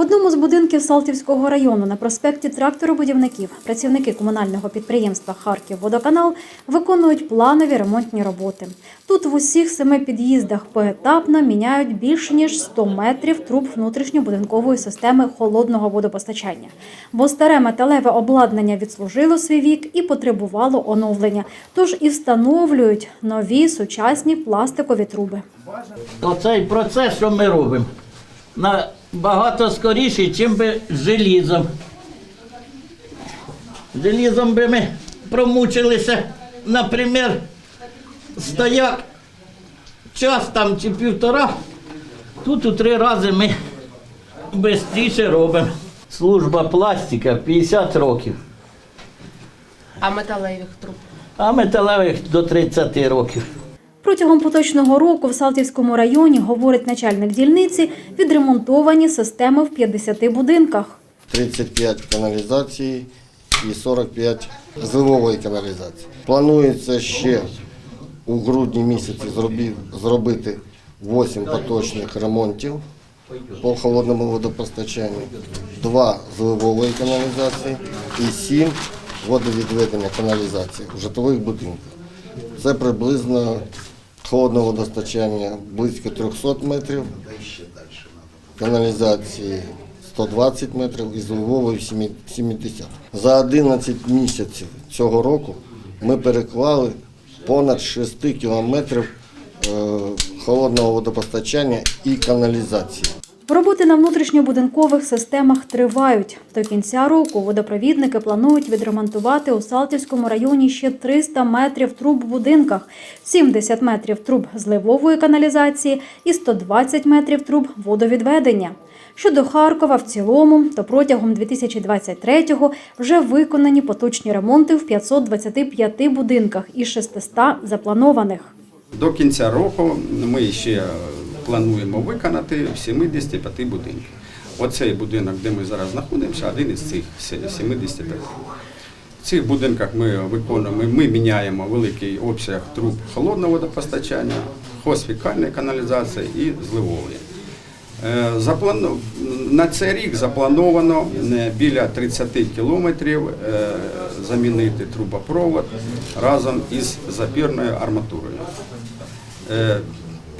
Одному з будинків Салтівського району на проспекті тракторобудівників працівники комунального підприємства Харківводоканал виконують планові ремонтні роботи. Тут в усіх семи під'їздах поетапно міняють більше ніж 100 метрів труб внутрішньобудинкової системи холодного водопостачання. Бо старе металеве обладнання відслужило свій вік і потребувало оновлення. Тож і встановлюють нові сучасні пластикові труби. Оцей процес, що ми робимо, набагато скоріший, ніж би з желізом. Желізом би ми промучилися, наприклад, стояк час там чи півтора. Тут у три рази ми швидше робимо. Служба пластика 50 років, А металевих труб? а металевих до 30 років. Протягом поточного року в Салтівському районі, говорить начальник дільниці, відремонтовані системи в 50 будинках. 35 каналізації і 45 зливової каналізації. Планується ще у грудні місяці зробити 8 поточних ремонтів по холодному водопостачанню, 2 зливової каналізації і 7 водовідведення каналізації в житлових будинках. Це приблизно холодне водостачання близько 300 метрів, каналізації 120 метрів і з Львової 70. За 11 місяців цього року ми переклали понад 6 кілометрів е, холодного водопостачання і каналізації. Роботи на внутрішньобудинкових системах тривають. До кінця року водопровідники планують відремонтувати у Салтівському районі ще 300 метрів труб в будинках, 70 метрів труб зливової каналізації і 120 метрів труб водовідведення. Щодо Харкова в цілому, то протягом 2023-го вже виконані поточні ремонти в 525 будинках із 600 запланованих. До кінця року ми ще плануємо виконати в 75 будинків. Оцей будинок, де ми зараз знаходимося, один із цих 75. В цих будинках ми виконуємо, ми міняємо великий обсяг труб холодного водопостачання, хосфікальної каналізації і зливової. Е, На цей рік заплановано е, біля 30 кілометрів е, замінити трубопровод разом із запірною арматурою.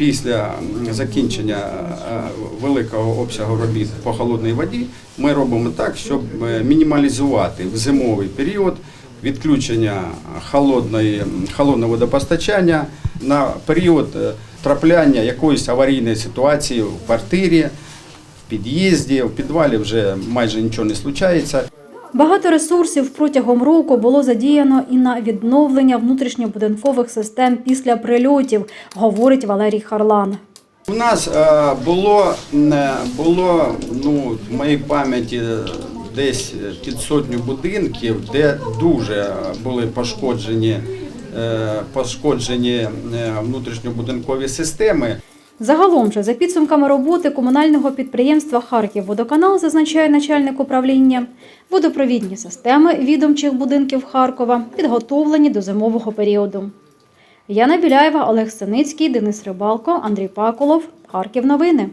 Після закінчення е, великого обсягу робіт по холодній воді ми робимо так, щоб е, мінімалізувати в зимовий період відключення холодної, холодного водопостачання на період е, трапляння якоїсь аварійної ситуації в квартирі, в під'їзді, в підвалі вже майже нічого не случається. Багато ресурсів протягом року було задіяно і на відновлення внутрішньобудинкових систем після прильотів, говорить Валерій Харлан. У нас е, було, е, було ну, в моїй пам'яті е, десь під сотню будинків, де дуже були пошкоджені, пошкоджені внутрішньобудинкові системи. Загалом же за підсумками роботи комунального підприємства Харківводоканал зазначає начальник управління, водопровідні системи відомчих будинків Харкова підготовлені до зимового періоду. Яна Біляєва, Олег Синицький, Денис Рибалко, Андрій Паколов. Харків новини.